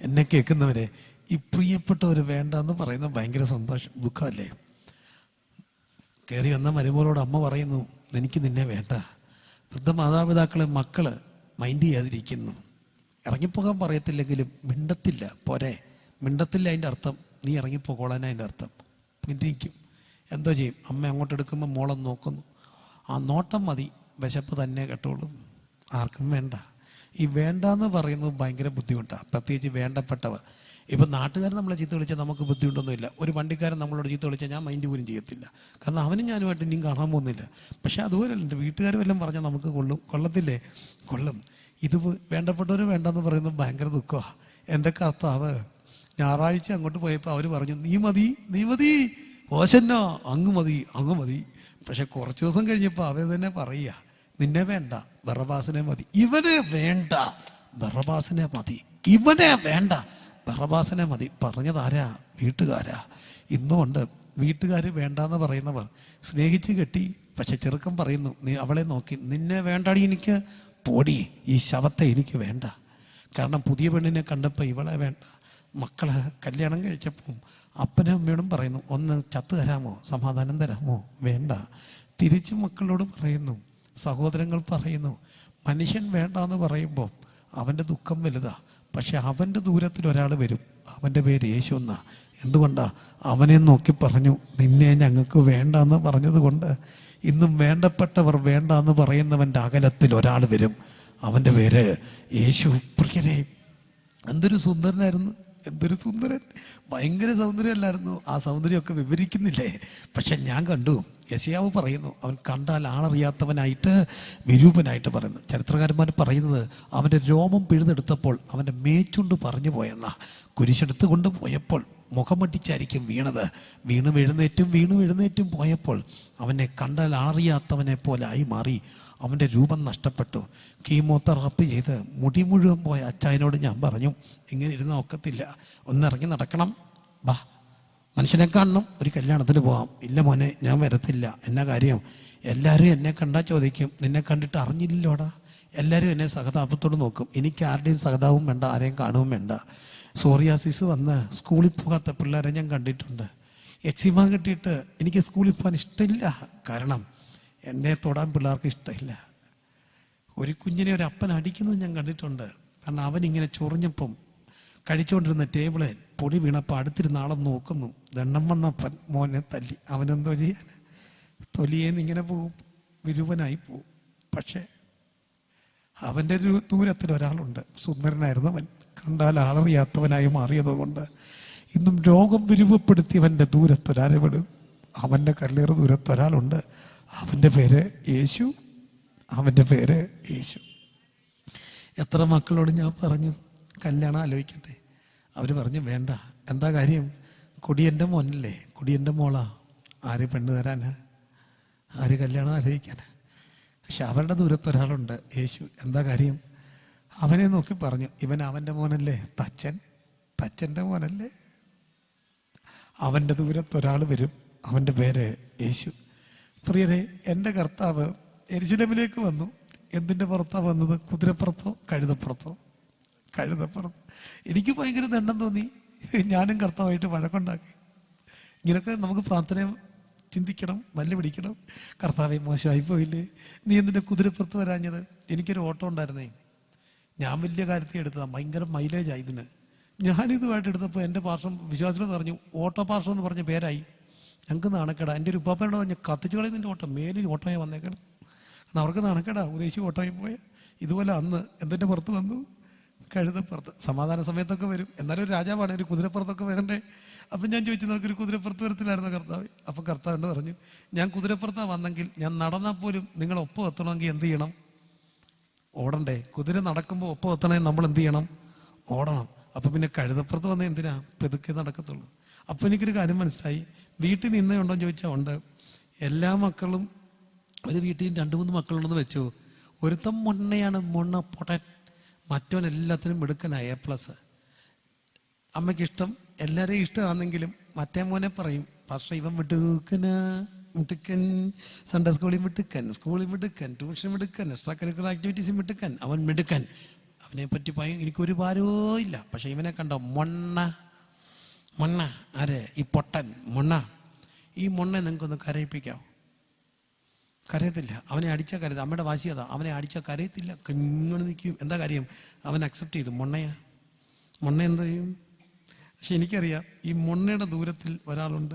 എന്നെ കേൾക്കുന്നവരെ ഈ പ്രിയപ്പെട്ടവർ വേണ്ട എന്ന് പറയുന്നത് ഭയങ്കര സന്തോഷം ദുഃഖമല്ലേ? കയറി വന്ന മരുമോളോട് അമ്മ പറയുന്നു എനിക്ക് നിന്നെ വേണ്ട. വൃദ്ധ മാതാപിതാക്കളെ മക്കൾ മൈൻഡ് ചെയ്യാതിരിക്കുന്നു. ഇറങ്ങിപ്പോകാൻ പറയത്തില്ലെങ്കിലും മിണ്ടത്തില്ല പോരെ. മിണ്ടത്തില്ല അതിന്റെ അർത്ഥം. നീ ഇറങ്ങിപ്പോകോളാൻ അതിന്റെ അർത്ഥം. മിണ്ടിരിക്കും. എന്തോ ചെയ്യും. അമ്മ അങ്ങോട്ട് എടുക്കുമ്പോൾ മോളം നോക്കുന്നു. ആ നോട്ടം മതി. വിശപ്പ് തന്നെ കേട്ടോളും. ആർക്കും വേണ്ട. ഈ വേണ്ട എന്ന് പറയുന്നത് ഭയങ്കര ബുദ്ധിമുട്ടാണ് പ്രത്യേകിച്ച് വേണ്ടപ്പെട്ടവർ. ഇപ്പം നാട്ടുകാരൻ നമ്മളെ ചീത്ത വിളിച്ചാൽ നമുക്ക് ബുദ്ധിമുട്ടൊന്നുമില്ല. ഒരു വണ്ടിക്കാരൻ നമ്മളോട് ചീത്ത വിളിച്ചാൽ ഞാൻ മൈൻഡ് പോലും ചെയ്യത്തില്ല. കാരണം അവനും ഞാനുമായിട്ട് ഇനിയും കാണാൻ പോകുന്നില്ല. പക്ഷേ അതുപോലെയല്ല എന്റെ വീട്ടുകാർ വല്ലതും പറഞ്ഞാൽ നമുക്ക് കൊള്ളും. കൊള്ളത്തില്ലേ? കൊള്ളും. ഇത് വേണ്ടപ്പെട്ടവർ വേണ്ടെന്ന് പറയുന്നത് ഭയങ്കര ദുഃഖമാണ് എന്റെ കർത്താവ് ഞായറാഴ്ച അങ്ങോട്ട് പോയപ്പോൾ അവർ പറഞ്ഞു നീ മതി നീ മതി. ഓശന്നോ അങ്ങ് മതി അങ്ങ് മതി. പക്ഷെ കുറച്ച് ദിവസം കഴിഞ്ഞപ്പോൾ അവർ തന്നെ പറയുക നിന്നെ വേണ്ട ബറബാസിനെ മതി. ഇവനെ വേണ്ട ബറബാസിനെ മതി. ഇവനെ വേണ്ട ബറബാസിനെ മതി. പറഞ്ഞതാരാ? വീട്ടുകാരാ. ഇന്നുകൊണ്ട് വീട്ടുകാർ വേണ്ടാന്ന് പറയുന്നവർ സ്നേഹിച്ച് കെട്ടി പക്ഷെ ചെറുക്കം പറയുന്നു നീ അവളെ നോക്കി നിന്നെ വേണ്ടടി എനിക്ക് പോടി ഈ ശവത്തെ എനിക്ക് വേണ്ട. കാരണം പുതിയ പെണ്ണിനെ കണ്ടപ്പോൾ ഇവളെ വേണ്ട. മക്കളെ കല്യാണം കഴിച്ചപ്പോൾ അപ്പനും അമ്മയോടും പറയുന്നു ഒന്ന് ചത്ത് തരാമോ? സമാധാനം തരാമോ? വേണ്ട. തിരിച്ച് മക്കളോട് പറയുന്നു സഹോദരങ്ങൾ പറയുന്നു മനുഷ്യൻ വേണ്ട എന്ന് പറയുമ്പോൾ അവന്റെ ദുഃഖം വലുതാ. പക്ഷെ അവന്റെ ദൂരത്തിൽ ഒരാൾ വരും. അവന്റെ പേര് യേശു എന്നാ. എന്തുകൊണ്ടാ? അവനെ നോക്കി പറഞ്ഞു നിന്നെ ഞങ്ങൾക്ക് വേണ്ട എന്ന് പറഞ്ഞത് കൊണ്ട് ഇന്നും വേണ്ടപ്പെട്ടവർ വേണ്ട എന്ന് പറയുന്നവന്റെ അകലത്തിൽ ഒരാൾ വരും. അവന്റെ പേര് യേശു. പ്രിയരെ എന്തൊരു സുന്ദരനായിരുന്നു. എന്തൊരു സുന്ദരൻ. ഭയങ്കര സൗന്ദര്യമല്ലായിരുന്നു. ആ സൗന്ദര്യമൊക്കെ വിവരിക്കുന്നില്ലേ? പക്ഷെ ഞാൻ കണ്ടു യശയാവ് പറയുന്നു അവൻ കണ്ടാൽ ആളറിയാത്തവനായിട്ട് വിരൂപനായിട്ട് പറയുന്നു. ചരിത്രകാരന്മാർ പറയുന്നത് അവന്റെ രോമം പിഴുതെടുത്തപ്പോൾ അവന്റെ മേച്ചുണ്ട് പറഞ്ഞു പോയെന്ന. കുരിശെടുത്ത് കൊണ്ട് പോയപ്പോൾ മുഖമടിച്ചായിരിക്കും വീണത്. വീണു എഴുന്നേറ്റും വീണു എഴുന്നേറ്റും പോയപ്പോൾ അവനെ കണ്ടാൽ അറിയാത്തവനെ പോലെ ആയി മാറി. അവന്റെ രൂപം നഷ്ടപ്പെട്ടു. കീമോതെറാപ്പി ചെയ്ത് മുടി മുഴുവൻ പോയ അച്ചായനോട് ഞാൻ പറഞ്ഞു ഇങ്ങനെ ഇരുന്ന് ഒക്കത്തില്ല ഒന്നിറങ്ങി നടക്കണം. ബാ മനുഷ്യനെ കാണണം. ഒരു കല്യാണത്തിന് പോകാം ഇല്ല മോനെ ഞാൻ വരത്തില്ല. എന്നാ കാര്യം? എല്ലാവരും എന്നെ കണ്ടാൽ ചോദിക്കും. നിന്നെ കണ്ടിട്ട് അറിഞ്ഞില്ലല്ലോടാ. എല്ലാവരും എന്നെ സഹതാപത്തോട് നോക്കും. എനിക്ക് ആരുടെയും സഹതാപവും വേണ്ട ആരെയും കാണുകയും വേണ്ട. സോറിയാസിസ് വന്ന് സ്കൂളിൽ പോകാത്ത പിള്ളേരെ ഞാൻ കണ്ടിട്ടുണ്ട്. എക്സിമ കിട്ടിയിട്ട് എനിക്ക് സ്കൂളിൽ പോകാൻ ഇഷ്ടമില്ല. കാരണം എന്നെ തൊടാൻ പിള്ളേർക്ക് ഇഷ്ടമില്ല. ഒരു കുഞ്ഞിനെ ഒരു അപ്പൻ അടിക്കുന്നത് ഞാൻ കണ്ടിട്ടുണ്ട്. കാരണം അവൻ ഇങ്ങനെ ചൊറിഞ്ഞപ്പം കഴിച്ചുകൊണ്ടിരുന്ന ടേബിളെ പൊടി വീണപ്പോൾ അടുത്തിരുന്ന ആളെ നോക്കുന്നു. ദണ്ണം വന്നപ്പൻ മോനെ തല്ലി. അവനെന്തോ ചെയ്യാൻ? തൊലിയേന്ന് ഇങ്ങനെ പോകും. വിരൂപനായി പോകും. പക്ഷേ അവന്റെ ഒരു ദൂരത്തിൽ ഒരാളുണ്ട്. സുന്ദരനായിരുന്നു അവൻ. കണ്ടാൽ ആളറിയാത്തവനായി മാറിയതുകൊണ്ട് ഇന്നും രോഗം വിരുവപ്പെടുത്തിയവന്റെ ദൂരത്തൊരാരവിടും അവന്റെ കല്ലേറ് ദൂരത്തൊരാളുണ്ട് അവന്റെ പേര് യേശു. അവന്റെ പേര് യേശു. എത്ര മക്കളോട് ഞാൻ പറഞ്ഞു കല്യാണം ആലോചിക്കട്ടെ. അവർ പറഞ്ഞു വേണ്ട. എന്താ കാര്യം? കൊടിയന്റെ മോനല്ലേ? കൊടിയന്റെ മോളാ. ആര് പെണ്ണ് തരാനാ? ആര് കല്യാണം ആലോചിക്കാനാ? പക്ഷെ അവരുടെ ദൂരത്തൊരാളുണ്ട് യേശു. എന്താ കാര്യം? അവനെ നോക്കി പറഞ്ഞു ഇവൻ അവന്റെ മോനല്ലേ? തച്ചൻ? തച്ചന്റെ മോനല്ലേ? അവന്റെ ദൂരത്ത് ഒരാൾ വരും അവന്റെ പേര് യേശു. പ്രിയരെ എന്റെ കർത്താവ് എരിശിലമിലേക്ക് വന്നു. എന്തിന്റെ പുറത്താണ് വന്നത്? കുതിരപ്പുറത്തോ കഴുതപ്പുറത്തോ? കഴുതപ്പുറത്തോ. എനിക്ക് ഭയങ്കര ദണ്ണം തോന്നി. ഞാനും കർത്താവായിട്ട് വഴക്കുണ്ടാക്കി. ഇങ്ങനൊക്കെ നമുക്ക് പ്രാർത്ഥന ചിന്തിക്കണം മല്ല് പിടിക്കണം കർത്താവെ മോശമായി പോയില്ലേ നീ എന്തിന്റെ കുതിരപ്പുറത്ത് വരാഞ്ഞത്? എനിക്കൊരു ഓട്ടം ഉണ്ടായിരുന്നേ. ഞാൻ വലിയ കാര്യത്തിൽ എടുത്തതാണ് ഭയങ്കര മൈലേജായി ഇതിന്. ഞാനിതുമായിട്ട് എടുത്തപ്പോൾ എന്റെ പാർശ്വം വിശ്വാസത്തിൽ പറഞ്ഞു ഓട്ടോ പാർശ്വം എന്ന് പറഞ്ഞ പേരായി. ഞങ്ങൾക്ക് നാണക്കേടാ. എന്റെ ഒരു ഉപ്പാപ്പനോട് പറഞ്ഞ് കത്തിച്ചു കളയുന്നതിന്റെ ഓട്ടോ. മേലിൽ ഓട്ടോയെ വന്നേക്കണം. കാരണം അവർക്ക് നാണക്കേടാ. ഉദ്ദേശിച്ച് ഓട്ടോയിൽ പോയ. ഇതുപോലെ അന്ന് എന്തിന്റെ പുറത്ത് വന്നു? കഴുതപ്പുറത്ത്. സമാധാന സമയത്തൊക്കെ വരും. എന്നാലും ഒരു രാജാവാണ്. ഒരു കുതിരപ്പുറത്തൊക്കെ വരണ്ടേ? അപ്പം ഞാൻ ചോദിച്ചു നമുക്കൊരു കുതിരപ്പുറത്ത് വരത്തില്ലായിരുന്നു കർത്താവ്? അപ്പം കർത്താവിന്റെ പറഞ്ഞു ഞാൻ കുതിരപ്പുറത്താണ് വന്നെങ്കിൽ ഞാൻ നടന്നാൽ പോലും നിങ്ങളൊപ്പം എത്തണമെങ്കിൽ എന്ത് ചെയ്യണം? ഓടണ്ടേ? കുതിര നടക്കുമ്പോൾ ഒപ്പം എത്തണേ നമ്മൾ എന്ത് ചെയ്യണം? ഓടണം. അപ്പം പിന്നെ കഴുതപ്പുറത്ത് വന്ന എന്തിനാ? പെതുക്കെ നടക്കത്തുള്ളൂ. അപ്പം എനിക്കൊരു കാര്യം മനസ്സിലായി. വീട്ടിൽ നിന്നേ ഉണ്ടോ എന്ന് ചോദിച്ചാൽ ഉണ്ട്. എല്ലാ മക്കളും ഒരു വീട്ടിൽ രണ്ട് മൂന്ന് മക്കളുണ്ടെന്ന് വെച്ചു. ഒരുത്തം മുന്നയാണ് മുണ്ണ പൊട്ടൻ. മറ്റവൻ എല്ലാത്തിനും മിടുക്കനായ എ പ്ലസ് അമ്മയ്ക്ക് ഇഷ്ടം എല്ലാവരെയും ഇഷ്ടമാണെങ്കിലും മറ്റേ മോനെ പറയും പക്ഷേ ഇവൻ മിടുക്കന്. മിടുക്കൻ സൺഡേ സ്കൂളിൽ മിടുക്കൻ സ്കൂളിൽ മിടുക്കൻ ട്യൂഷൻ മിടുക്കൻ എക്സ്ട്രാ കരിക്കുലർ ആക്ടിവിറ്റീസ് മിടുക്കൻ അവൻ മിടുക്കൻ. അവനെ പറ്റി ഭയ എനിക്കൊരു ഭാരവോ ഇല്ല. പക്ഷേ ഇവനെ കണ്ടോ? മൊണ്ണ. മൊണ്ണ. ആരെ? ഈ പൊട്ടൻ. മൊണ്ണ. ഈ മൊണ്ണെ നിങ്ങൾക്കൊന്ന് കരയിപ്പിക്കാം. കരയത്തില്ല. അവനെ അടിച്ച കരുത് അമ്മയുടെ വാശി അതാ. അവനെ അടിച്ച കരയത്തില്ല. കഞ്ഞു നിൽക്കും. എന്താ കാര്യം? അവൻ അക്സെപ്റ്റ് ചെയ്തു. മൊണ്ണയാ. മൊണ്ണ എന്ത് ചെയ്യും? പക്ഷെ എനിക്കറിയാം ഈ മൊണ്ണയുടെ ദൂരത്തിൽ ഒരാളുണ്ട്.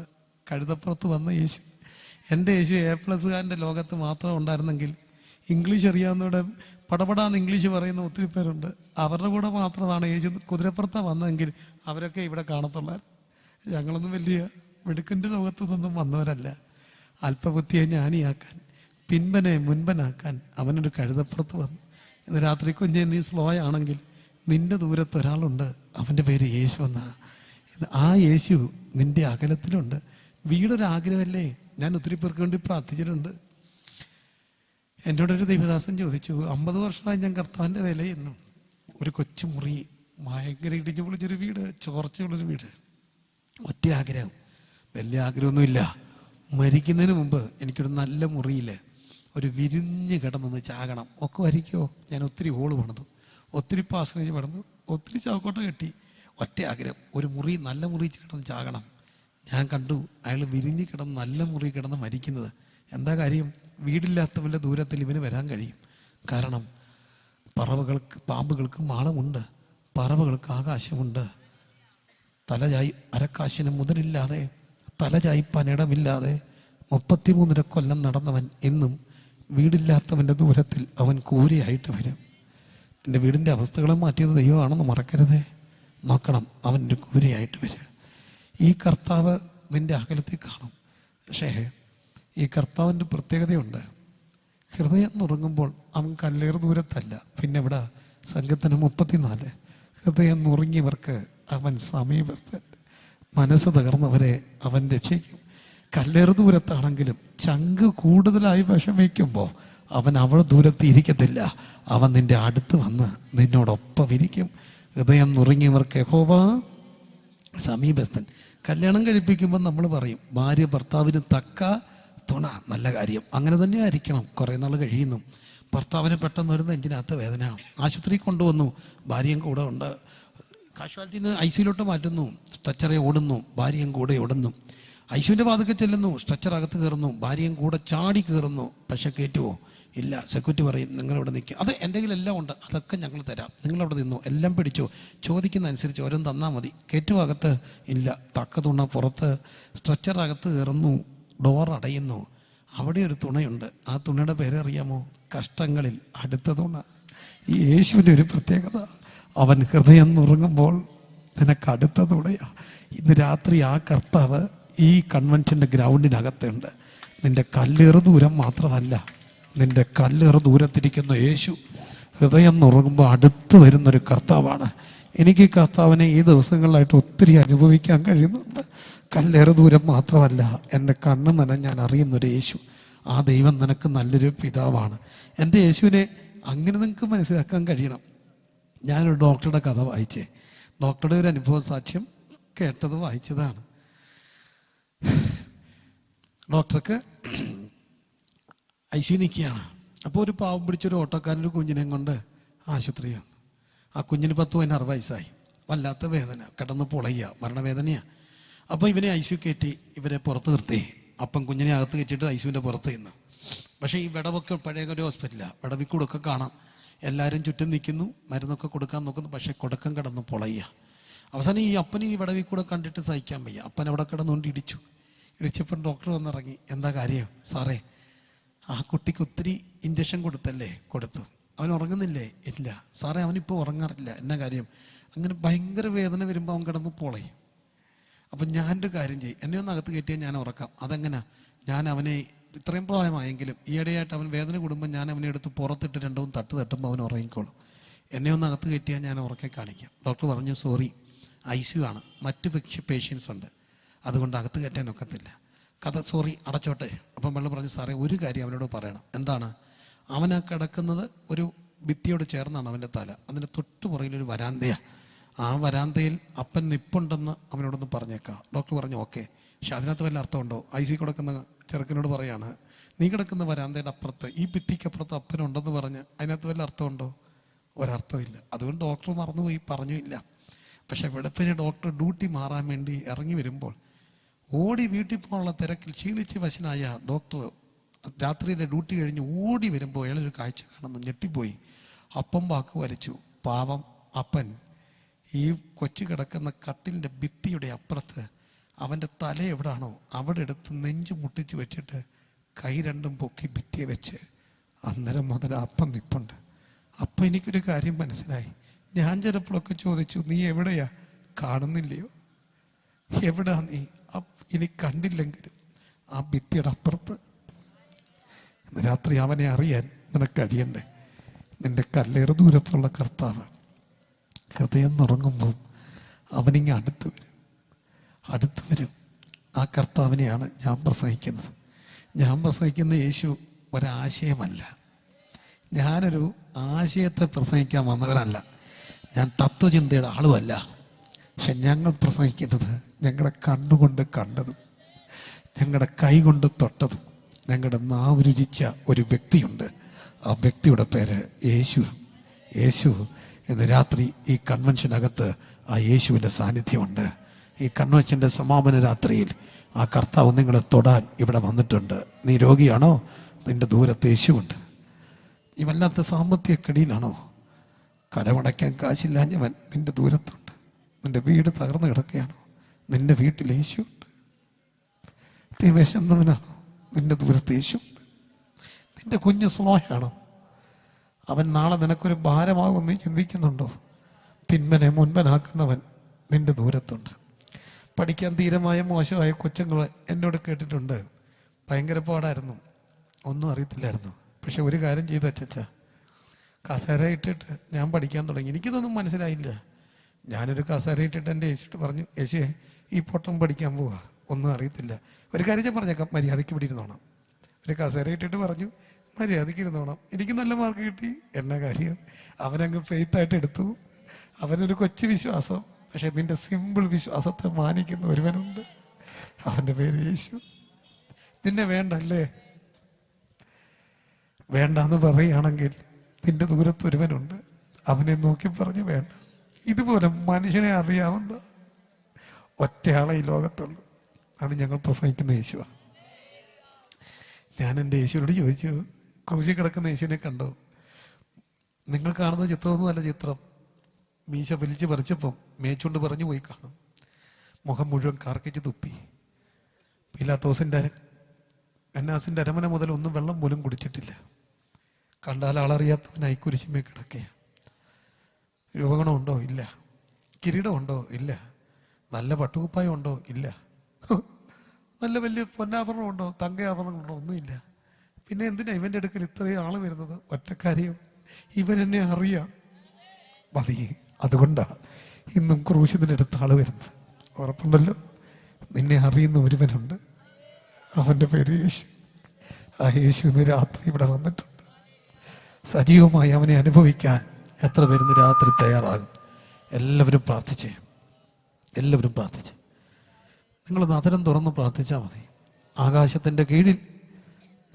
കഴുതപ്പുറത്ത് വന്ന യേശു. എന്റെ യേശു എ പ്ലസ്സുകാരന്റെ ലോകത്ത് മാത്രം ഉണ്ടായിരുന്നെങ്കിൽ ഇംഗ്ലീഷ് അറിയാവുന്നവിടെ പടപടാന്ന് ഇംഗ്ലീഷ് പറയുന്ന ഒത്തിരി പേരുണ്ട്. അവരുടെ കൂടെ മാത്രമാണ് യേശു കുതിരപ്പുറത്ത് വന്നതെങ്കിൽ അവരൊക്കെ ഇവിടെ കാണത്തുള്ളായിരുന്നു ഞങ്ങളൊന്നും വലിയ മെടുക്കന്റെ ലോകത്തു നിന്നും വന്നവരല്ല. അല്പബുദ്ധിയെ ജ്ഞാനിയാക്കാൻ പിൻപനെ മുൻപനാക്കാൻ അവനൊരു കഴുതപ്പുറത്ത് വന്നു. ഇന്ന് രാത്രി കുഞ്ഞെ നീ സ്ലോ ആണെങ്കിൽ നിന്റെ ദൂരത്ത് ഒരാളുണ്ട്. അവന്റെ പേര് യേശു എന്നാ. ആ യേശു നിന്റെ അകലത്തിലുണ്ട്. വീടൊരു ആഗ്രഹമല്ലേ ഞാൻ ഒത്തിരി പേർക്ക് വേണ്ടി പ്രാർത്ഥിച്ചിട്ടുണ്ട്. എന്നോടൊരു ദൈവദാസൻ ചോദിച്ചു അമ്പത് വർഷമായി ഞാൻ കർത്താവിന്റെ വില എന്നും ഒരു കൊച്ചു മുറി ഭയങ്കര ഇടിഞ്ഞു പൊളിച്ചൊരു വീട് ചോർച്ചയുള്ളൊരു വീട്. ഒറ്റ ആഗ്രഹം. വലിയ ആഗ്രഹമൊന്നുമില്ല. മരിക്കുന്നതിന് മുമ്പ് എനിക്കൊരു നല്ല മുറിയിൽ ഒരു വിരിഞ്ഞ് കിടന്നൊന്ന് ചാകണം. ഒക്കെ വരിക്കോ? ഞാൻ ഒത്തിരി ഹോൾ പണിതു. ഒത്തിരി പാസനേജ് പണിതു. ഒത്തിരി ചാവക്കോട്ട കെട്ടി. ഒറ്റ ആഗ്രഹം. ഒരു മുറി നല്ല മുറി കിടന്ന് ചാകണം. ഞാൻ കണ്ടു അയാൾ വിരിഞ്ഞു കിടന്ന് നല്ല മുറി കിടന്ന് മരിക്കുന്നത്. എന്താ കാര്യം? വീടില്ലാത്തവന്റെ ദൂരത്തിൽ ഇവന് വരാൻ കഴിയും. കാരണം പറവകൾക്ക് പാമ്പുകൾക്ക് മാളമുണ്ട്. പറവകൾക്ക് ആകാശമുണ്ട്. തലചായി അരക്കാശിന് മുതലില്ലാതെ തലചായ്പാൻ ഇടമില്ലാതെ മുപ്പത്തിമൂന്നര കൊല്ലം നടന്നവൻ എന്നും വീടില്ലാത്തവന്റെ ദൂരത്തിൽ അവൻ കൂരയായിട്ട് വരും. എന്റെ വീടിന്റെ അവസ്ഥകളെ മാറ്റിയത് ദൈവമാണെന്ന് മറക്കരുതേ. നോക്കണം അവന്റെ കൂരയായിട്ട് വരും ഈ കർത്താവ് നിന്റെ അകലത്തിൽ കാണും. പക്ഷേ ഈ കർത്താവിന്റെ പ്രത്യേകതയുണ്ട്. ഹൃദയം നുറങ്ങുമ്പോൾ അവൻ കല്ലേർ ദൂരത്തല്ല. പിന്നെ ഇവിടെ സംഘത്തിന് മുപ്പത്തിനാല്. ഹൃദയം നുറുങ്ങിയവർക്ക് അവൻ സമീപസ്ഥൻ. മനസ്സ് തകർന്നവരെ അവൻ രക്ഷിക്കും. കല്ലേറ് ദൂരത്താണെങ്കിലും ചങ്ക് കൂടുതലായി വിഷമിക്കുമ്പോൾ അവൻ അവിടെ ദൂരത്ത് ഇരിക്കത്തില്ല. അവൻ നിന്റെ അടുത്ത് വന്ന് നിന്നോടൊപ്പം ഇരിക്കും ഹൃദയം നുറുങ്ങിയവർക്ക് ഹോവാ സമീപസ്ഥൻ. കല്യാണം കഴിപ്പിക്കുമ്പോൾ നമ്മൾ പറയും ഭാര്യ ഭർത്താവിന് തക്ക തുണ നല്ല കാര്യം. അങ്ങനെ തന്നെ ആയിരിക്കണം. കുറേ നാൾ കഴിയുന്നു. ഭർത്താവിന് പെട്ടെന്ന് ഒരു നെഞ്ചിനകത്ത് വേദനയാണ് ആശുപത്രി കൊണ്ടുവന്നു. ഭാര്യയും കൂടെ ഉണ്ട്. കാഷ്വാലിറ്റിയിൽ ഐ സിയിലോട്ട് മാറ്റുന്നു. സ്ട്രെച്ചറെ ഓടുന്നു. ഭാര്യയും കൂടെ ഓടുന്നു. ഐശുവിന്റെ വാതൊക്കെ ചെല്ലുന്നു സ്ട്രെച്ചർ അകത്ത് കയറുന്നു ഭാര്യയും കൂടെ ചാടി കയറുന്നു പക്ഷെ കയറ്റുമോ ഇല്ല. സെക്യൂരിറ്റി പറയും നിങ്ങളിവിടെ നിൽക്കുക അത് എന്റെ എല്ലാം ഉണ്ട്. അതൊക്കെ ഞങ്ങൾ തരാം. നിങ്ങളവിടെ നിന്നു? എല്ലാം പിടിച്ചോ? ചോദിക്കുന്ന അനുസരിച്ച് ഓരോന്ന് തന്നാൽ മതി. കയറ്റു അകത്ത്? ഇല്ല. തക്ക തുണ പുറത്ത്. സ്ട്രെച്ചർ അകത്ത് കയറുന്നു ഡോർ അടയുന്നു. അവിടെ ഒരു തുണയുണ്ട്. ആ തുണയുടെ പേരറിയാമോ കഷ്ടങ്ങളിൽ അടുത്ത തുണ. ഈ യേശുവിന്റെ ഒരു പ്രത്യേകത. അവൻ ഹൃദയം നുറങ്ങുമ്പോൾ നിനക്ക് അടുത്ത തുണയാ. ഇന്ന് രാത്രി ആ കർത്താവ് ഈ കൺവെൻഷന്റെ ഗ്രൗണ്ടിനകത്തുണ്ട്. നിന്റെ കല്ലേറ് ദൂരം മാത്രമല്ല നിന്റെ കല്ലേറ് ദൂരത്തിരിക്കുന്ന യേശു ഹൃദയം നുറങ്ങുമ്പോൾ അടുത്ത് വരുന്നൊരു കർത്താവാണ്. എനിക്ക് ഈ കർത്താവിനെ ഈ ദിവസങ്ങളിലായിട്ട് ഒത്തിരി അനുഭവിക്കാൻ കഴിയുന്നുണ്ട്. കല്ലേറ ദൂരം മാത്രമല്ല എന്റെ കണ്ണ് നന ഞാൻ അറിയുന്നൊരു യേശു. ആ ദൈവം നിനക്ക് നല്ലൊരു പിതാവാണ്. എന്റെ യേശുവിനെ അങ്ങനെ നിങ്ങൾക്ക് മനസ്സിലാക്കാൻ കഴിയണം. ഞാനൊരു ഡോക്ടറുടെ കഥ വായിച്ചേ. ഡോക്ടറുടെ ഒരു അനുഭവ സാക്ഷ്യം കേട്ടത് വായിച്ചതാണ്. ഡോക്ടർക്ക് ഐ സി നിൽക്കുകയാണ്. അപ്പോൾ ഒരു പാവം പിടിച്ചൊരു ഓട്ടോക്കാരന്റെ കുഞ്ഞിനെയും കൊണ്ട് ആശുപത്രി വന്നു ആ കുഞ്ഞിന് പത്ത് പതിനാറ് വയസ്സായി. വല്ലാത്ത വേദന. കിടന്ന് പൊളയുക. മരണവേദനയാണ് അപ്പോൾ ഇവനെ ഐ സി കയറ്റി ഇവരെ പുറത്ത് നിർത്തി. അപ്പം കുഞ്ഞിനെ അകത്ത് കയറ്റിയിട്ട് ഐ സിന്റെ പുറത്ത് നിന്ന്. പക്ഷേ ഈ വിടവൊക്കെ പഴയ ഒരു ഹോസ്പിറ്റലാണ് വിടവിക്കൂടൊക്കെ കാണാം. എല്ലാവരും ചുറ്റും നിൽക്കുന്നു. മരുന്നൊക്കെ കൊടുക്കാൻ നോക്കുന്നു. പക്ഷേ കൊടുക്കം കിടന്ന് പൊളയുക. അവസാനം ഈ അപ്പന് ഈ വിടവിൽ കൂടെ കണ്ടിട്ട് സഹിക്കാൻ വയ്യ. അപ്പൻ അവിടെ കിടന്നുകൊണ്ട് ഇടിച്ചു. ഇടിച്ചപ്പം ഡോക്ടർ വന്നിറങ്ങി. എന്താ കാര്യം? സാറേ ആ കുട്ടിക്ക് ഒത്തിരി ഇഞ്ചക്ഷൻ കൊടുത്തല്ലേ? കൊടുത്തു. അവൻ ഉറങ്ങുന്നില്ലേ? ഇല്ല. സാറേ അവനിപ്പോൾ ഉറങ്ങാറില്ല. എന്നാ കാര്യം? അങ്ങനെ ഭയങ്കര വേദന വരുമ്പോൾ അവൻ കിടന്ന് പോളേ അപ്പം ഞാനൊരു കാര്യം ചെയ്യും. എന്നെ ഒന്ന് അകത്ത് കയറ്റിയാൽ ഞാൻ ഉറക്കാം. അതെങ്ങനെ? ഞാൻ അവനെ ഇത്രയും പ്രായമായെങ്കിലും ഈയിടെയായിട്ട് അവൻ വേദന കൂടുമ്പോൾ ഞാൻ അവനെ എടുത്ത് പുറത്തിട്ട് രണ്ടും തട്ട് തട്ടുമ്പോൾ അവൻ ഉറങ്ങിക്കോളും. എന്നെ ഒന്ന് അകത്ത് കയറ്റിയാൽ ഞാൻ ഉറക്കെ കാണിക്കാം. ഡോക്ടർ പറഞ്ഞു സോറി. ഐ സി ആണ്. മറ്റ് പേഷ്യൻസ് ഉണ്ട്. അതുകൊണ്ട് അകത്ത് കയറ്റാൻ ഒക്കത്തില്ല. കഥ സോറി അടച്ചോട്ടെ. അപ്പം വെള്ളം പറഞ്ഞു സാറേ ഒരു കാര്യം അവനോട് പറയണം. എന്താണ്? അവനാ കിടക്കുന്നത് ഒരു ഭിത്തിയോട് ചേർന്നാണ് അവന്റെ തല. അതിന്റെ തൊട്ട് പുറകിലൊരു വരാന്തയാണ് ആ വരാന്തയിൽ അപ്പൻ നിപ്പുണ്ടെന്ന് അവനോടൊന്ന് പറഞ്ഞേക്കാം. ഡോക്ടർ പറഞ്ഞു ഓക്കെ. പക്ഷെ അതിനകത്ത് വല്ല അർത്ഥമുണ്ടോ? ഐ സി കിടക്കുന്ന ചെറുക്കനോട് പറയാണ് നീ കിടക്കുന്ന വരാന്തയുടെ അപ്പുറത്ത് ഈ ഭിത്തിക്കപ്പുറത്ത് അപ്പനുണ്ടെന്ന് പറഞ്ഞ് അതിനകത്ത് വല്ല അർത്ഥമുണ്ടോ? ഒരർത്ഥമില്ല. അതുകൊണ്ട് ഡോക്ടർ മറന്നുപോയി പറഞ്ഞില്ല പക്ഷെ വെളുപ്പിന് ഡോക്ടർ ഡ്യൂട്ടി മാറാൻ വേണ്ടി ഇറങ്ങി വരുമ്പോൾ ഓടി വീട്ടിൽ പോകാനുള്ള തിരക്കിൽ ക്ഷീണിച്ച് വശനായ ഡോക്ടർ രാത്രിയിലെ ഡ്യൂട്ടി കഴിഞ്ഞ് ഓടി വരുമ്പോൾ അയാളൊരു കാഴ്ച കാണുന്നു. ഞെട്ടിപ്പോയി. അപ്പം വാക്ക് വലിച്ചു. പാവം അപ്പൻ. ഈ കൊച്ചു കിടക്കുന്ന കട്ടിലിന്റെ ഭിത്തിയുടെ അപ്പുറത്ത് അവന്റെ തല എവിടാണോ അവിടെ എടുത്ത് നെഞ്ച് മുട്ടിച്ച് വെച്ചിട്ട് കൈ രണ്ടും പൊക്കി ഭിത്തിയെ വെച്ച് അന്നേരം മുതൽ അപ്പം നിപ്പുണ്ട്. അപ്പം എനിക്കൊരു കാര്യം മനസ്സിലായി. ഞാൻ ചിലപ്പോഴൊക്കെ ചോദിച്ചു നീ എവിടെയാ? കാണുന്നില്ലയോ? എവിടാ നീ? ഇനി കണ്ടില്ലെങ്കിലും ആ ഭിത്തിയുടെ അപ്പുറത്ത് രാത്രി അവനെ അറിയാൻ നിനക്ക് കഴിയണ്ടേ? നിന്റെ കല്ലേറ് ദൂരത്തുള്ള കർത്താവ് ഹൃദയം നുറങ്ങുമ്പോൾ അവനിങ്ങ് അടുത്ത് വരും. അടുത്ത് വരും. ആ കർത്താവിനെയാണ് ഞാൻ പ്രസംഗിക്കുന്നത്. ഞാൻ പ്രസംഗിക്കുന്ന യേശു ഒരാശയമല്ല. ഞാനൊരു ആശയത്തെ പ്രസംഗിക്കാൻ വന്നവനല്ല. ഞാൻ തത്വചിന്തയുടെ ആളുമല്ല. പക്ഷെ ഞങ്ങൾ പ്രസംഗിക്കുന്നത് ഞങ്ങളുടെ കണ്ണുകൊണ്ട് കണ്ടതും ഞങ്ങളുടെ കൈ കൊണ്ട് തൊട്ടതും ഞങ്ങളുടെ നാവ് രുചിച്ച ഒരു വ്യക്തിയുണ്ട്. ആ വ്യക്തിയുടെ പേര് യേശു. യേശു ഇന്ന് രാത്രി ഈ കൺവെൻഷനകത്ത് ആ യേശുവിന്റെ സാന്നിധ്യമുണ്ട്. ഈ കൺവെൻഷന്റെ സമാപന രാത്രിയിൽ ആ കർത്താവ് നിങ്ങളെ തൊടാൻ ഇവിടെ വന്നിട്ടുണ്ട്. നീ രോഗിയാണോ? നിന്റെ ദൂരത്ത് യേശുവുണ്ട്. നീ വല്ലാത്ത സാമ്പത്തിക കടിയിലാണോ? കരമടയ്ക്കാൻ കാശില്ലാഞ്ഞവൻ നിന്റെ ദൂരത്തുണ്ട്. നിന്റെ വീട് തകർന്നു കിടക്കുകയാണ്? നിന്റെ വീട്ടിൽ യേശുണ്ട് നീ വിശന്നവനാണോ? നിന്റെ ദൂരത്ത് യേശുണ്ട് നിന്റെ കുഞ്ഞ് സ്ലോയാണോ അവൻ നാളെ നിനക്കൊരു ഭാരമാകും നീ ചിന്തിക്കുന്നുണ്ടോ? പിൻമനെ മുൻപനാക്കുന്നവൻ നിന്റെ ദൂരത്തുണ്ട്. പഠിക്കാൻ തീരമായ മോശമായ കൊച്ചുങ്ങൾ എന്നോട് കേട്ടിട്ടുണ്ട്. ഭയങ്കര പാടായിരുന്നു. ഒന്നും അറിയത്തില്ലായിരുന്നു. പക്ഷെ ഒരു കാര്യം ചെയ്തു അച്ഛച്ച. കസേര ഇട്ടിട്ട് ഞാൻ പഠിക്കാൻ തുടങ്ങി. എനിക്കിതൊന്നും മനസ്സിലായില്ല. ഞാനൊരു കസേര ഇട്ടിട്ട് എന്റെ യേശുട്ട് പറഞ്ഞു യേശുയെ ഈ പൊട്ടം പഠിക്കാൻ പോവാ. ഒന്നും അറിയത്തില്ല. ഒരു കാര്യം ഞാൻ പറഞ്ഞേക്കാം മര്യാദയ്ക്ക് ഇവിടെ ഇരുന്നോണം. ഒരു കസേര ഇട്ടിട്ട് പറഞ്ഞു മര്യാദയ്ക്ക് ഇരുന്നോണം. എനിക്ക് നല്ല മാർക്ക് കിട്ടി. എന്നാ കാര്യം അവനങ്ങ് ഫെയ്ത്തായിട്ട് എടുത്തു. അവനൊരു കൊച്ചു വിശ്വാസം പക്ഷെ നിന്റെ സിമ്പിൾ വിശ്വാസത്തെ മാനിക്കുന്ന ഒരുവനുണ്ട്. അവന്റെ പേര് യേശു. നിന്നെ വേണ്ടല്ലേ? വേണ്ടെന്ന് പറയുകയാണെങ്കിൽ നിന്റെ ദൂരത്ത് ഒരുവനുണ്ട്. അവനെ നോക്കി പറഞ്ഞു വേണ്ട. ഇതുപോലെ മനുഷ്യനെ അറിയാവുന്ന ഒറ്റയാളെ ഈ ലോകത്തുള്ളൂ. അത് ഞങ്ങൾ പ്രസംഗിക്കുന്ന യേശുവാണ് ഞാൻ എന്റെ യേശുവിനോട് ചോദിച്ചു ക്രൂശിൽ കിടക്കുന്ന യേശുവിനെ കണ്ടോ? നിങ്ങൾ കാണുന്ന ചിത്രമൊന്നും അല്ല ചിത്രം. മീശ വലിച്ചു പറിച്ചപ്പം മേച്ചുകൊണ്ട് പറഞ്ഞു പോയി കാണും. മുഖം മുഴുവൻ കാർക്കിച്ച് തുപ്പി. പിലാത്തോസിന്റെ അന്നാസിന്റെ അരമന മുതൽ ഒന്നും വെള്ളം പോലും കുടിച്ചിട്ടില്ല. കണ്ടാൽ ആളറിയാത്തവനായി കുരിശുമേ കിടക്കുക രൂപഗുണമുണ്ടോ ഇല്ല. കിരീടമുണ്ടോ? ഇല്ല. നല്ല പട്ടുകുപ്പായം ഉണ്ടോ ഇല്ല. നല്ല വലിയ പൊന്നാഭരണമുണ്ടോ? തങ്കയാഭരണങ്ങളുണ്ടോ ഒന്നുമില്ല. പിന്നെ എന്തിനാ ഇവന്റെ അടുക്കൽ ഇത്രയും ആൾ വരുന്നത്? ഒറ്റക്കാര്യം ഇവൻ എന്നെ അറിയാം. മതി. അതുകൊണ്ടാണ് ഇന്നും ക്രൂശത്തിന്റെ അടുത്ത ആൾ വരുന്നത്. ഉറപ്പുണ്ടല്ലോ. നിന്നെ അറിയുന്ന ഒരുവനുണ്ട്. അവന്റെ പേര് യേശു. ആ യേശു ഇന്ന് രാത്രി ഇവിടെ വന്നിട്ടുണ്ട്. സജീവമായി അവനെ അനുഭവിക്കാൻ എത്ര പേരുന്ന് രാത്രി തയ്യാറാകും? എല്ലാവരും പ്രാർത്ഥിച്ചേ. എല്ലാവരും പ്രാർത്ഥിച്ച്. നിങ്ങൾ നദരം തുറന്ന് പ്രാർത്ഥിച്ചാൽ മതി. ആകാശത്തിന്റെ കീഴിൽ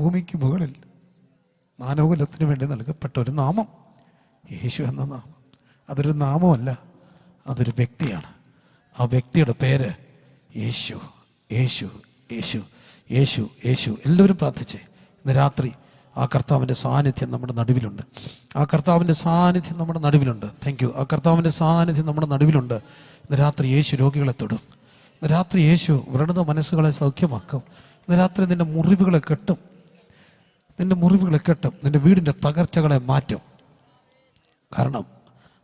ഭൂമിക്ക് മുകളിൽ മാനവകുലത്തിന് വേണ്ടി നൽകപ്പെട്ട ഒരു നാമം യേശു എന്ന നാമം. അതൊരു നാമമല്ല അതൊരു വ്യക്തിയാണ്. ആ വ്യക്തിയുടെ പേര് യേശു യേശു യേശു യേശു യേശു. എല്ലാവരും പ്രാർത്ഥിച്ചേ. ഇന്ന് രാത്രി ആ കർത്താവിന്റെ സാന്നിധ്യം നമ്മുടെ നടുവിലുണ്ട്. ആ കർത്താവിന്റെ സാന്നിധ്യം നമ്മുടെ നടുവിലുണ്ട്. താങ്ക് യു ആ കർത്താവിന്റെ സാന്നിധ്യം നമ്മുടെ നടുവിലുണ്ട്. ഇന്ന് രാത്രി യേശു രോഗികളെ തൊടും. ഇന്ന് രാത്രി യേശു വ്രണത മനസ്സുകളെ സൗഖ്യമാക്കും. ഇന്ന് രാത്രി നിന്റെ മുറിവുകളെ കെട്ടും. നിന്റെ മുറിവുകളെ കെട്ടും. നിന്റെ വീടിന്റെ തകർച്ചകളെ മാറ്റും. കാരണം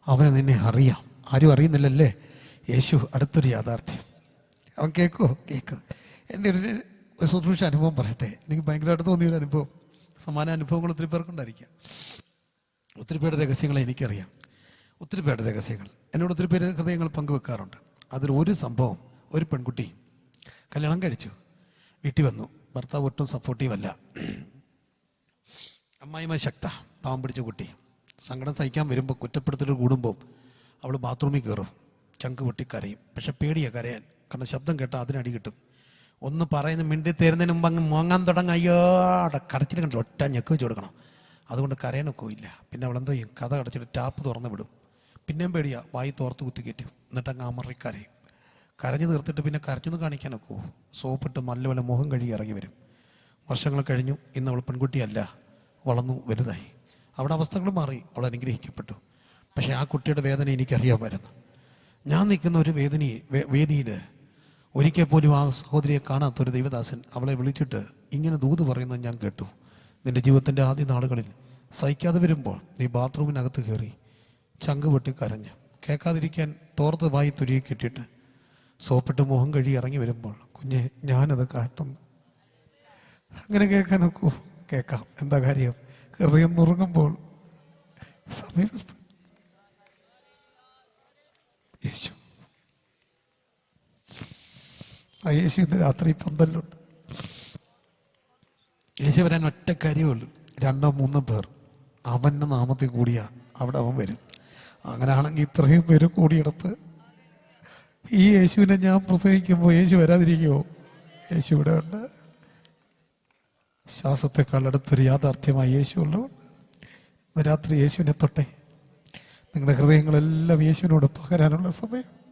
അവനെ നിന്നെ അറിയാം. ആരും അറിയുന്നില്ലല്ലേ? യേശു അടുത്തൊരു യാഥാർത്ഥ്യം. അവൻ കേൾക്കുമോ കേൾക്കും എന്റെ ഒരു ശുശ്രൂഷ അനുഭവം പറയട്ടെ. എനിക്ക് ഭയങ്കരമായിട്ട് തോന്നിയൊരു അനുഭവം. സമാന അനുഭവങ്ങൾ ഒത്തിരി പേർക്കുണ്ടായിരിക്കാം ഒത്തിരി പേരുടെ രഹസ്യങ്ങളെ എനിക്കറിയാം. ഒത്തിരി പേരുടെ രഹസ്യങ്ങൾ. എന്നോട് ഒത്തിരി പേര് ഹൃദയങ്ങൾ പങ്കുവെക്കാറുണ്ട്. അതിൽ ഒരു സംഭവം ഒരു പെൺകുട്ടി കല്യാണം കഴിച്ചു. വീട്ടിൽ വന്നു. ഭർത്താവ് ഒട്ടും സപ്പോർട്ടീവല്ല അമ്മായിമ്മ ശക്ത പാവം പിടിച്ച കുട്ടി. സങ്കടം സഹിക്കാൻ വരുമ്പോൾ കുറ്റപ്പെടുത്തൽ കൂടുമ്പോൾ അവൾ ബാത്റൂമിൽ കയറും. ചങ്ക് പൊട്ടിക്കരയും പക്ഷെ പേടിയാണ് കരയാൻ. കാരണം ശബ്ദം കേട്ടാൽ അതിനടി കിട്ടും. ഒന്ന് പറയുന്ന മിണ്ടി തരുന്നതിന് മുമ്പ് അങ്ങ് മോങ്ങാൻ തുടങ്ങും. അയ്യോ അവിടെ കണ്ടില്ല കണ്ടു ഒറ്റ ഞെക്ക് വെച്ച് കൊടുക്കണം. അതുകൊണ്ട് കരയാനൊക്കെ ഇല്ല പിന്നെ അവളെന്ത് ചെയ്യും? കഥ കടച്ചിട്ട് ടാപ്പ് തുറന്ന് വിടും. പിന്നെയും പേടിയാ വായി തോർത്ത് കുത്തി കയറ്റും. എന്നിട്ട് അങ്ങ് അമറി കരയും. കരഞ്ഞു തീർത്തിട്ട് പിന്നെ കരഞ്ഞൊന്ന് കാണിക്കാനൊക്കെ സോപ്പിട്ട് നല്ലപോലെ മുഖം കഴുകി ഇറങ്ങി വരും. വർഷങ്ങൾ കഴിഞ്ഞു ഇന്ന് അവൾ പെൺകുട്ടിയല്ല. വളർന്നു വലുതായി. അവിടെ അവസ്ഥകൾ മാറി. അവൾ അനുഗ്രഹിക്കപ്പെട്ടു. പക്ഷേ ആ കുട്ടിയുടെ വേദന എനിക്കറിയാമായിരുന്നു. ഞാൻ നിൽക്കുന്ന ഒരു വേദനയെ വേദിയിൽ ഒരിക്കൽ പോലും ആ സഹോദരിയെ കാണാത്തൊരു ദൈവദാസൻ അവളെ വിളിച്ചിട്ട് ഇങ്ങനെ ദൂത് പറയുന്നത് ഞാൻ കേട്ടു. നിന്റെ ജീവിതത്തിന്റെ ആദ്യ നാളുകളിൽ സഹിക്കാതെ വരുമ്പോൾ നീ ബാത്റൂമിനകത്ത് കയറി ചങ്ക് വെട്ടി കരഞ്ഞ് കേൾക്കാതിരിക്കാൻ തോർത്ത് വായി തുരുകി കെട്ടിയിട്ട് സോപ്പിട്ട് മുഖം കഴുകി ഇറങ്ങി വരുമ്പോൾ കുഞ്ഞെ ഞാനത് കാട്ടുന്നു. അങ്ങനെ കേൾക്കാനൊക്കൂ കേൾക്കാം. എന്താ കാര്യം? ഹൃദയം നുറുങ്ങുമ്പോൾ സമയം യേശു. ആ യേശു ഇന്ന് രാത്രി പന്തലുണ്ട് യേശു വരാൻ ഒറ്റ കാര്യമുള്ളു രണ്ടോ മൂന്നോ പേർ. അവന്റെ നാമത്തിൽ കൂടിയാ അവിടെ അവൻ വരും. അങ്ങനെ ആണെങ്കിൽ ഇത്രയും പേര് കൂടിയെടുത്ത് ഈ യേശുവിനെ ഞാൻ പ്രസംഗിക്കുമ്പോൾ യേശു വരാതിരിക്കുമോ യേശു ഇവിടെ ഉണ്ട്. ശ്വാസത്തെക്കാൾ അടുത്തൊരു യാഥാർത്ഥ്യമായി യേശു ഉള്ളതുകൊണ്ട് രാത്രി യേശുവിനെ തൊട്ടെ. നിങ്ങളുടെ ഹൃദയങ്ങളെല്ലാം യേശുവിനോട് പകരാനുള്ള സമയം.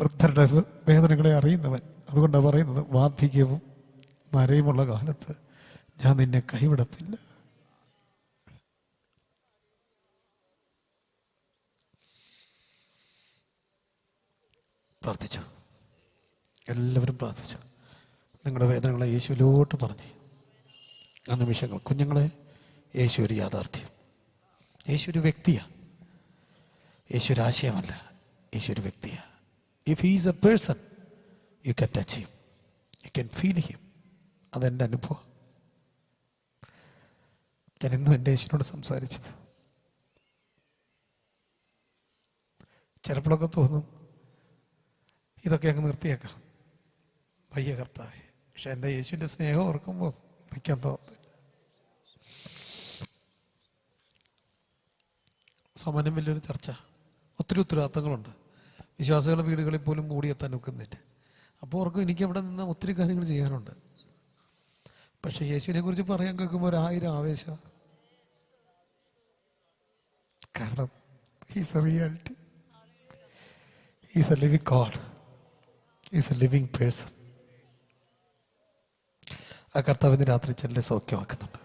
വൃദ്ധരുടെ വേദനകളെ അറിയുന്നവൻ. അതുകൊണ്ടാണ് പറയുന്നത് വാർദ്ധക്യവും നരയുമുള്ള കാലത്ത് ഞാൻ നിന്നെ കൈവിടത്തില്ല. പ്രാർത്ഥിച്ചു? എല്ലാവരും പ്രാർത്ഥിച്ചു? നിങ്ങളുടെ വേദനകളെ യേശുവിലോട്ട് പറഞ്ഞു. ആ നിമിഷങ്ങൾ കുഞ്ഞുങ്ങളെ യേശു ഒരു യാഥാർത്ഥ്യം. യേശു ഒരു വ്യക്തിയാണ് യേശു ഒരു ആശയമല്ല. യേശു ഒരു വ്യക്തിയാണ് if he's a person you can touch him you can feel him അതെന്റെ അനുഭവം. ഞാൻ ഇന്നും എന്റെ യേശുനോട് സംസാരിച്ചത് ചിലപ്പോഴൊക്കെ തോന്നും ഇതൊക്കെ അങ്ങ് നിർത്തിയേക്കാം വയ്യ കർത്താവെ. പക്ഷെ എന്റെ യേശുവിന്റെ സ്നേഹം ഓർക്കുമ്പോൾ നിൽക്കാൻ തോന്നുന്നില്ല. സമാനം വലിയൊരു ചർച്ച. ഒത്തിരി ഉത്തരവാദിത്തങ്ങളുണ്ട്. വിശ്വാസികളുടെ വീടുകളിൽ പോലും മൂടിയെത്താൻ ഒക്കുന്നില്ല അപ്പോൾ അവർക്ക് എനിക്ക് അവിടെ നിന്ന് ഒത്തിരി കാര്യങ്ങൾ ചെയ്യാനുണ്ട്. പക്ഷെ യേശുവിനെ കുറിച്ച് പറയാൻ കേൾക്കുമ്പോൾ ഒരായിരം ആവേശം. കാരണം he's a reality he's a living god is a living person ആ കർത്താവിന് രാത്രി ചിലരെ സൗഖ്യമാക്കുന്നുണ്ട്.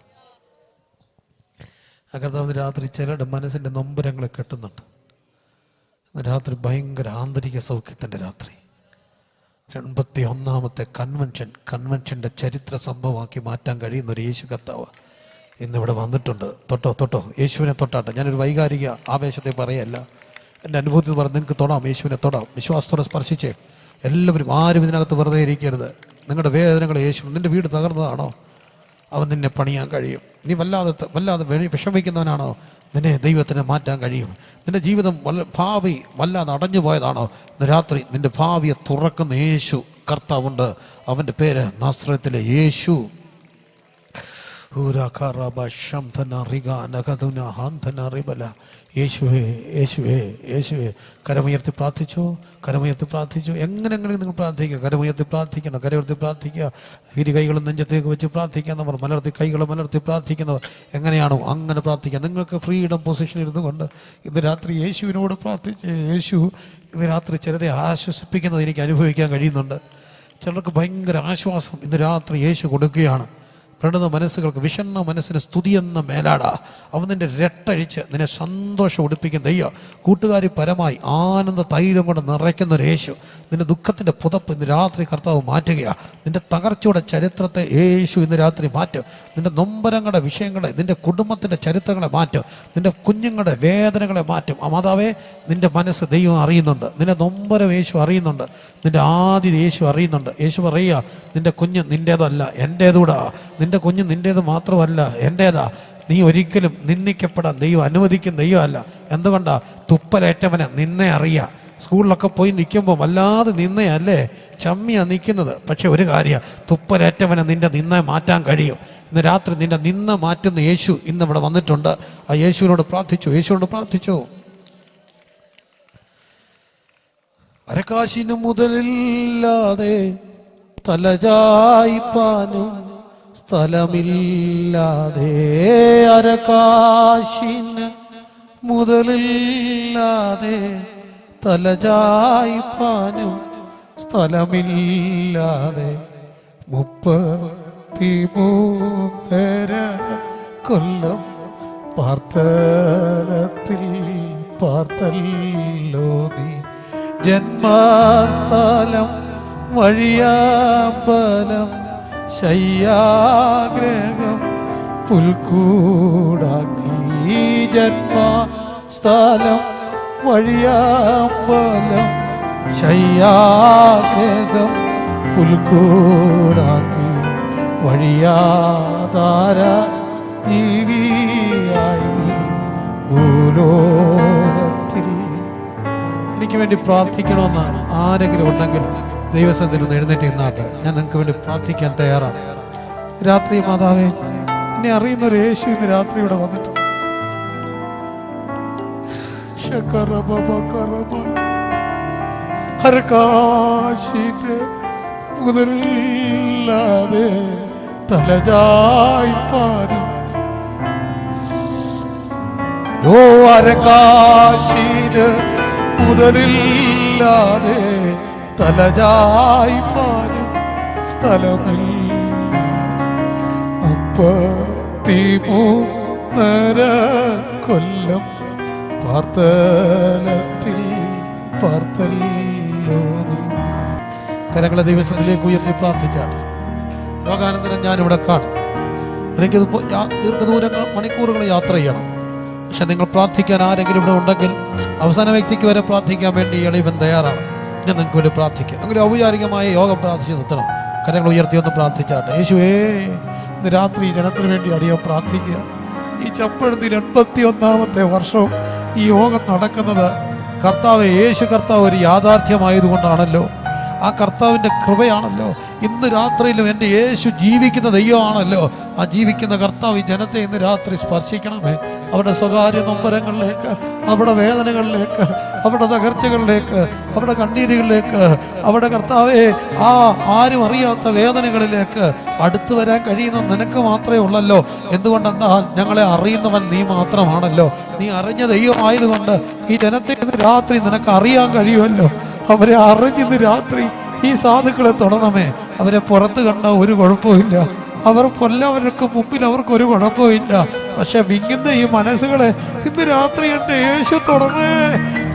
ആ കർത്താവിന് രാത്രി ചിലരുടെ മനസ്സിന്റെ നൊമ്പരങ്ങളെ കെട്ടുന്നുണ്ട്. രാത്രി ഭയങ്കര ആന്തരിക സൗഖ്യത്തിന്റെ രാത്രി. എൺപത്തി ഒന്നാമത്തെ കൺവെൻഷൻ കൺവെൻഷന്റെ ചരിത്ര സംഭവമാക്കി മാറ്റാൻ കഴിയുന്ന ഒരു യേശു കർത്താവ് ഇന്നിവിടെ വന്നിട്ടുണ്ട്. തൊട്ടോ തൊട്ടോ യേശുവിനെ തൊട്ടാട്ടെ. ഞാനൊരു വൈകാരിക ആവേശത്തെ പറയല്ല. എന്റെ അനുഭവത്തിൽ പറഞ്ഞ് നിങ്ങൾക്ക് തൊടാം യേശുവിനെ തൊടാം. വിശ്വാസത്തോടെ സ്പർശിച്ചേ. എല്ലാവരും ആരും ഇതിനകത്ത് വെറുതെ ഇരിക്കരുത്. നിങ്ങളുടെ വേദനകൾ യേശു നിന്റെ വീട് തകർന്നതാണോ? അവൻ നിന്നെ പണിയാൻ കഴിയും. നീ വല്ലാതെ വല്ലാതെ വിഷമിക്കുന്നവനാണോ? നിന്നെ ദൈവത്തിന് മാറ്റാൻ കഴിയും. നിന്റെ ജീവിതം വല്ല ഭാവി വല്ലാതെ അടഞ്ഞു പോയതാണോ? രാത്രി നിന്റെ ഭാവിയെ തുറക്കുന്ന യേശു കർത്താവുണ്ട്. അവന്റെ പേര് നാസ്രത്തിലെ യേശു. യേശുവേ യേശുവേ കരമുയർത്തി പ്രാർത്ഥിച്ചു? കരമുയർത്തി പ്രാർത്ഥിച്ചു? എങ്ങനെങ്കിലും നിങ്ങൾ പ്രാർത്ഥിക്കുക. കരമുയർത്തി പ്രാർത്ഥിക്കണം. കരമുയർത്തി പ്രാർത്ഥിക്കുക. ഇരു കൈകളും നെഞ്ചത്തേക്ക് വെച്ച് പ്രാർത്ഥിക്കുന്നവർ മലർത്തി കൈകൾ മലർത്തി പ്രാർത്ഥിക്കുന്നവർ എങ്ങനെയാണോ അങ്ങനെ പ്രാർത്ഥിക്കുക. നിങ്ങൾക്ക് ഫ്രീഡം പൊസിഷൻ ഇരുന്നു കൊണ്ട് ഇന്ന് രാത്രി യേശുവിനോട് പ്രാർത്ഥിച്ച് യേശു ഇന്ന് രാത്രി ചിലരെ ആശ്വസിപ്പിക്കുന്നത് എനിക്ക് അനുഭവിക്കാൻ കഴിയുന്നുണ്ട്. ചിലർക്ക് ഭയങ്കര ആശ്വാസം ഇന്ന് രാത്രി യേശു കൊടുക്കുകയാണ്. പ്രണത മനസ്സുകൾക്ക് വിഷണ്ണ മനസ്സിന് സ്തുതി എന്ന മേലാട. അവൻ നിന്റെ രട്ടഴിച്ച് നിന്നെ സന്തോഷം ഉടുപ്പിക്കുന്ന ദയ്യ കൂട്ടുകാരി പരമായി ആനന്ദ തൈലം കൊണ്ട് നിറയ്ക്കുന്ന ഒരു യേശു. നിന്റെ ദുഃഖത്തിന്റെ പുതപ്പ് ഇന്ന് രാത്രി കർത്താവ് മാറ്റുകയാണ് നിന്റെ തകർച്ചയുടെ ചരിത്രത്തെ യേശു ഇന്ന് രാത്രി മാറ്റും. നിന്റെ നൊമ്പരങ്ങളുടെ വിഷയങ്ങളെ നിന്റെ കുടുംബത്തിന്റെ ചരിത്രങ്ങളെ മാറ്റും. നിന്റെ കുഞ്ഞുങ്ങളുടെ വേദനകളെ മാറ്റും. ആ മാതാവേ നിന്റെ മനസ്സ് ദൈവം അറിയുന്നുണ്ട്. നിന്റെ നൊമ്പരം യേശു അറിയുന്നുണ്ട്. നിന്റെ ആദ്യ യേശു അറിയുന്നുണ്ട്. യേശു പറയുക നിന്റെ കുഞ്ഞ് നിന്റേതല്ല എന്റേതൂടാ നിന്റെ കുഞ്ഞ് നിന്റേത് മാത്രമല്ല എന്റേതാ നീ ഒരിക്കലും നിന്ദിക്കപ്പെടാൻ ദൈവം അനുവദിക്കും ദൈവമല്ല. എന്തുകൊണ്ടാ? തുപ്പലേറ്റവനെ നിന്നെ അറിയാം. സ്കൂളിലൊക്കെ പോയി നിൽക്കുമ്പോൾ വല്ലാതെ നിന്നയല്ലേ ചമ്മിയാണ് നിൽക്കുന്നത്. പക്ഷെ ഒരു കാര്യം തുപ്പലേറ്റവനെ നിന്റെ നിന്നെ മാറ്റാൻ കഴിയും. ഇന്ന് രാത്രി നിന്റെ നിന്ന മാറ്റുന്ന യേശു ഇന്ന് ഇവിടെ വന്നിട്ടുണ്ട്. ആ യേശുവിനോട് പ്രാർത്ഥിച്ചു. യേശുവിനോട് പ്രാർത്ഥിച്ചു. അരക്കാശിനു മുതലില്ലാതെ തലചായിപ്പാനും സ്ഥലമില്ലാതെ അരകാശിന് മുതലില്ലാതെ തലചായ്പാനും സ്ഥലമില്ലാതെ മുപ്പത്തിമൂന്നര കൊല്ലം പാർത്തലത്തിൽ പാർത്തല്ലോ നീ. ജന്മസ്ഥലം വഴിയാമ്പലം ശയ്യാഗ്രഹം പുൽക്കൂടാക്കി. ജന്മ സ്ഥലം വഴിയാമ്പലം ശയ്യാഗ്രഹം പുൽക്കൂടാക്കി. വഴിയാതാര ജീവിയായി ഭൂലോകത്തിൽ. എനിക്ക് വേണ്ടി പ്രാർത്ഥിക്കണമെന്നാണ് ആരെങ്കിലും ഉണ്ടെങ്കിൽ ദൈവസത്തിൽ ഒന്ന് എഴുന്നേറ്റ് നിന്നാട്ട്. ഞാൻ നിങ്ങൾക്ക് വേണ്ടി പ്രാർത്ഥിക്കാൻ തയ്യാറാണ്. രാത്രി മാതാവേ എന്നെ അറിയുന്ന ഒരു യേശു ഇന്ന് രാത്രി ഇവിടെ വന്നിട്ടുണ്ട്. ഓ യോ അരകാശീന് മുതലില്ലാതെ തലചായ്പാനും സ്ഥലമില്ല. മുപ്പത്തിമൂന്നര കൊല്ലം പാർത്തലത്തിൽ പാർത്തല്ലോ കരങ്ങളെ ദിവസത്തിലേക്ക് ഉയർത്തി പ്രാർത്ഥിച്ചാണ്. യോഗാനന്ദനം ഞാനിവിടെ കാണും. എനിക്ക് ദീർഘദൂരങ്ങൾ മണിക്കൂറുകൾ യാത്ര ചെയ്യണം. പക്ഷെ നിങ്ങൾ പ്രാർത്ഥിക്കാൻ ആരെങ്കിലും ഇവിടെ ഉണ്ടെങ്കിൽ അവസാന വ്യക്തിക്ക് വരെ പ്രാർത്ഥിക്കാൻ വേണ്ടി എളിവൻ തയ്യാറാണ്. ഞാൻ നിങ്ങൾക്ക് വേണ്ടി പ്രാർത്ഥിക്കാം. അങ്ങനെ ഔപചാരികമായ യോഗം പ്രാർത്ഥിച്ച് നിർത്തണം. കരങ്ങൾ ഉയർത്തി ഒന്ന് പ്രാർത്ഥിച്ചാട്ടെ. യേശുവേ ഇന്ന് രാത്രി ജനത്തിന് വേണ്ടി അടിയോ പ്രാർത്ഥിക്കുക. ഈ ചപ്പഴത്തിൽ എൺപത്തി ഒന്നാമത്തെ വർഷവും ഈ യോഗം നടക്കുന്നത് കർത്താവ് യേശു കർത്താവ് ഒരു യാഥാർത്ഥ്യമായതുകൊണ്ടാണല്ലോ. ആ കർത്താവിന്റെ കൃപയാണല്ലോ. ഇന്ന് രാത്രിയിലും എന്റെ യേശു ജീവിക്കുന്ന ദൈവമാണല്ലോ. ആ ജീവിക്കുന്ന കർത്താവ് ഈ ജനത്തെ ഇന്ന് രാത്രി സ്പർശിക്കണമേ. അവരുടെ സ്വകാര്യ നൊമ്പരങ്ങളിലേക്ക് അവരുടെ വേദനകളിലേക്ക് അവരുടെ തകർച്ചകളിലേക്ക് അവരുടെ കണ്ണീരുകളിലേക്ക് അവരുടെ കർത്താവെ ആ ആരും അറിയാത്ത വേദനകളിലേക്ക് അടുത്തു വരാൻ കഴിയുന്ന നിനക്ക് മാത്രമേ ഉള്ളല്ലോ. എന്തുകൊണ്ടെന്നാൽ ഞങ്ങളെ അറിയുന്നവൻ നീ മാത്രമാണല്ലോ. നീ അറിഞ്ഞ ദൈവമായതുകൊണ്ട് ഈ ജനത്തെ ഇന്ന് രാത്രി നിനക്ക് അറിയാൻ കഴിയുമല്ലോ. അവരെ അറിഞ്ഞിന്ന് രാത്രി ഈ സാധുക്കളെ തൊടണമേ. അവരെ പുറത്ത് കണ്ട ഒരു കുഴപ്പമില്ല അവർ കൊല്ലവർക്ക് മുമ്പിൽ അവർക്ക് ഒരു കുഴപ്പമില്ല പക്ഷെ വിങ്ങുന്ന ഈ മനസ്സുകളെ ഇന്ന് രാത്രി എന്റെ യേശു തുടങ്ങേ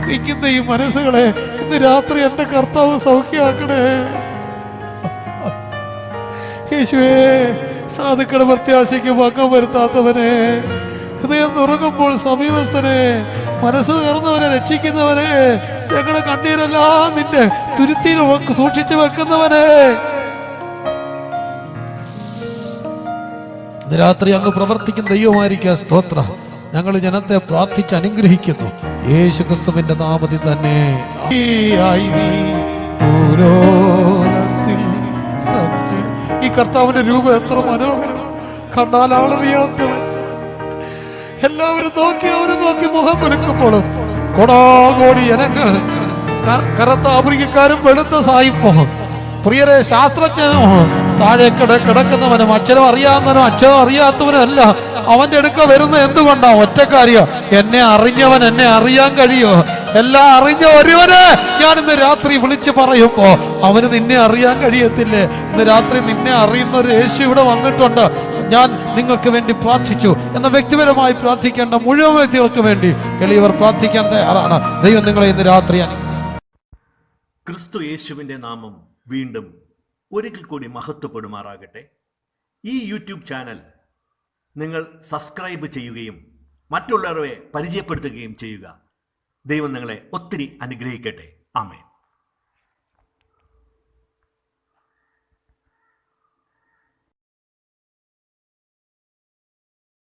വിങ്ങുന്ന ഈ മനസ്സുകളെ ഇന്ന് രാത്രി എന്റെ കർത്താവ് സൗഖ്യമാക്കണേ യേശുവേ സാധുക്കളെ പ്രത്യാശയ്ക്ക് ഭംഗം വരുത്താത്തവനെ ഹൃദയം നുറങ്ങുമ്പോൾ സമീപസ്ഥനെ മനസ്സ് തീർന്നവനെ രക്ഷിക്കുന്നവനെ ഞങ്ങളുടെ കണ്ണീരെല്ലാം നിന്റെ തുരുത്തിയിൽ സൂക്ഷിച്ചു വെക്കുന്നവനെ. രാത്രി അങ്ങ് പ്രവർത്തിക്കുന്ന ദൈവമായിരിക്കുക സ്തോത്ര. ഞങ്ങൾ ജനത്തെ പ്രാർത്ഥിച്ച് അനുഗ്രഹിക്കുന്നു. യേശു ക്രിസ്തുവിന്റെ നാമത്തിൽ തന്നെ. ഈ കർത്താവിന്റെ രൂപം എത്ര മനോഹരം കണ്ടാൽ ആളറിയാത്തവൻ. എല്ലാവരും നോക്കി അവരും നോക്കി മുഖം കുലുക്കുമ്പോഴും കൊടാകോടി ജനങ്ങൾ കറുത്ത ആഫ്രിക്കക്കാരും വെളുത്ത സായിപ്പോ. പ്രിയരെ ശാസ്ത്രജ്ഞനോ താഴെ കിട കിടക്കുന്നവനും അക്ഷരം അറിയാവുന്നവനും അക്ഷരം അറിയാത്തവനും അല്ല. അവന്റെ അടുക്ക വരുന്ന എന്തുകൊണ്ടാ? ഒറ്റക്കാരിയോ എന്നെ അറിഞ്ഞവൻ എന്നെ അറിയാൻ കഴിയോ? എല്ലാം അറിഞ്ഞ ഒരുവനെ ഞാൻ ഇന്ന് രാത്രി വിളിച്ചു പറയുമ്പോ അവന് നിന്നെ അറിയാൻ കഴിയത്തില്ലേ? ഇന്ന് രാത്രി നിന്നെ അറിയുന്ന ഒരു യേശു ഇവിടെ വന്നിട്ടുണ്ട്. ഞാൻ നിങ്ങൾക്ക് വേണ്ടി പ്രാർത്ഥിച്ചു എന്ന വ്യക്തിപരമായി പ്രാർത്ഥിക്കേണ്ട മുഴുവൻ വ്യക്തികൾക്ക് വേണ്ടി എളിയവർ പ്രാർത്ഥിക്കാൻ തയ്യാറാണ്. ദൈവം നിങ്ങളെ ഇന്ന് രാത്രി ക്രിസ്തു യേശുവിന്റെ നാമം വീണ്ടും ഒരിക്കൽ കൂടി മഹത്വപ്പെടുമാറാകട്ടെ. ഈ യൂട്യൂബ് ചാനൽ നിങ്ങൾ സബ്സ്ക്രൈബ് ചെയ്യുകയും മറ്റുള്ളവരെ പരിചയപ്പെടുത്തുകയും ചെയ്യുക. ദൈവം നിങ്ങളെ ഒത്തിരി അനുഗ്രഹിക്കട്ടെ. ആമേൻ.